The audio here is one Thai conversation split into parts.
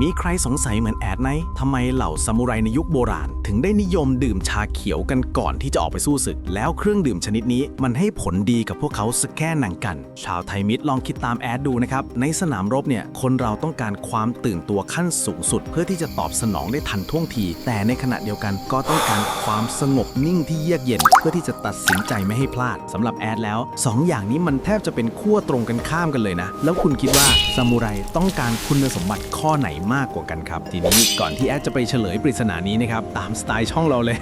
มีใครสงสัยเหมือนแอดไหมทำไมเหล่าซามูไรในยุคโบราณ ถึงได้นิยมดื่มชาเขียวกันก่อนที่จะออกไปสู้ศึก แล้วเครื่องดื่มชนิดนี้มันให้ผลดีกับพวกเขาสักแค่หนังกัน ชาวไทยมิตรลองคิดตามแอดดูนะครับ ในสนามรบเนี่ย คนเราต้องการความตื่นตัวขั้นสูงสุด เพื่อที่จะตอบสนองได้ทันท่วงที แต่ในขณะเดียวกันก็ต้องการความสงบนิ่งที่เยือกเย็น เพื่อที่จะตัดสินใจไม่ให้พลาดสำหรับแอดแล้วสองอย่างนี้มันแทบจะเป็นขั้วตรงกันข้ามกันเลยนะ แล้วคุณคิดว่าซามูไรต้องการคุณสมบัติข้อไหนมากกว่ากันครับ ทีนี้ก่อนที่แอดจะไปเฉลยปริศนานี้นะครับ ตามสไตล์ช่องเราเลย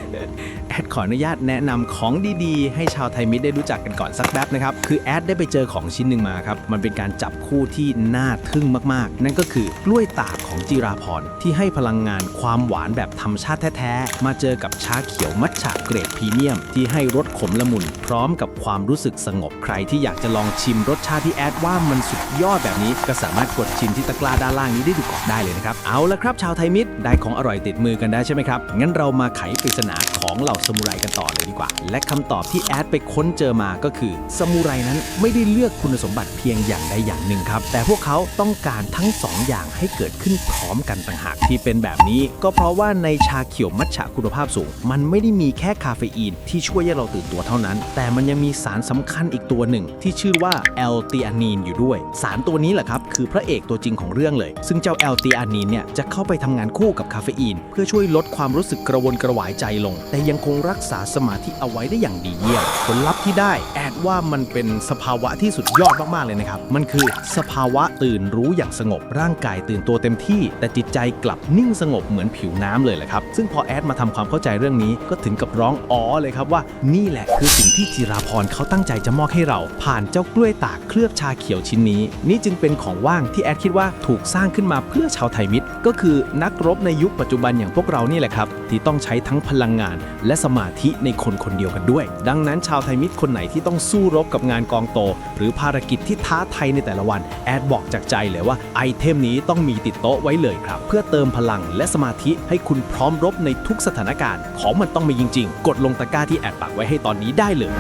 แอดขออนุญาตแนะนำของดีๆ ให้ชาวไทยมิตรได้รู้จักกันก่อนสักแป๊บนะครับ คือแอดได้ไปเจอของชิ้นหนึ่งมาครับ มันเป็นการจับคู่ที่น่าทึ่งมากๆ นั่นก็คือกล้วยตากของจิราพรที่ให้พลังงานความหวานแบบธรรมชาติแท้ๆ มาเจอกับชาเขียวมัทฉะเกรดพรีเมียม ที่ให้รสขมละมุน พร้อมกับความรู้สึกสงบใครที่อยากจะลองชิมรสชาติที่แอดว่ามันสุดยอดแบบนี้ก็สามารถกดชิมที่ตะกร้าด้านล่างนี้ได้ดูก่อนได้เลยนะครับ เอาละครับชาวไทยมิตรได้ของอร่อยติดมือกันได้ใช่ไหมครับ งั้นเรามาไขปริศนาของเหล่าสมุไรกันต่อเลยดีกว่า และคำตอบที่แอดไปค้นเจอมาก็คือสมุไรนั้นไม่ได้เลือกคุณสมบัติเพียงอย่างใดอย่างหนึ่งครับ แต่พวกเขาต้องการทั้งสองอย่างให้เกิดขึ้นพร้อมกันต่างหากที่เป็นแบบนี้ ก็เพราะว่าในชาเขียวมัทฉะคุณภาพสูง มันไม่ได้มีแค่คาเฟอีนที่ช่วยให้เราตื่นตัวเท่านั้น แต่มันยังมีสารสำคัญอีกตัวหนึ่ง ที่ชื่อว่าแอลตีอานีนอยู่ด้วย สารตัวนี้แหละครับคือพระเอกตัวจริงของเรื่องเลย ซึ่งเจ้าแอลตีอานีนเนี่ยจะเข้าไปทำงานคู่กับคาเฟอีน เพื่อช่วยลดความรู้สึกกระวนกระวายใจลง แต่ยังคงรักษาสมาธิเอาไว้ได้อย่างดีเยี่ยมผลลัพธ์ที่ได้แอดว่ามันเป็นสภาวะที่สุดยอดมากๆเลยนะครับ มันคือสภาวะตื่นรู้อย่างสงบ ร่างกายตื่นตัวเต็มที่ แต่จิตใจกลับนิ่งสงบเหมือนผิวน้ำเลยแหละครับ ซึ่งพอแอดมาทำความเข้าใจเรื่องนี้ก็ถึงกับร้องอ๋อเลยครับว่า นี่แหละคือสิ่งที่จิราพรเขาตั้งใจจะมอบให้เรา ผ่านเจ้ากล้วยตากเคลือบชาเขียวชิ้นนี้ นี่จึงเป็นของว่างที่แอดคิดว่าถูกสร้างขึ้นมาเพื่อชาวไทยมิตร ก็คือนักรบในยุคปัจจุบันอย่างพวกเรานี่แหละครับ ที่ต้องใช้ทั้งพลังงาน และสมาธิในคนคนเดียวกันด้วย ดังนั้นชาวไทยมิตรคนไหนที่ต้องสู้รบกับงานกองโต หรือภารกิจที่ท้าทายในแต่ละวัน แอดบอกจากใจเลยว่าไอเทมนี้ต้องมีติดโต๊ะไว้เลยครับ เพื่อเติมพลังและสมาธิให้คุณพร้อมรบในทุกสถานการณ์ ของมันต้องมีจริง ๆ กดลงตะกร้าที่แอดปักไว้ให้ตอนนี้ได้เลย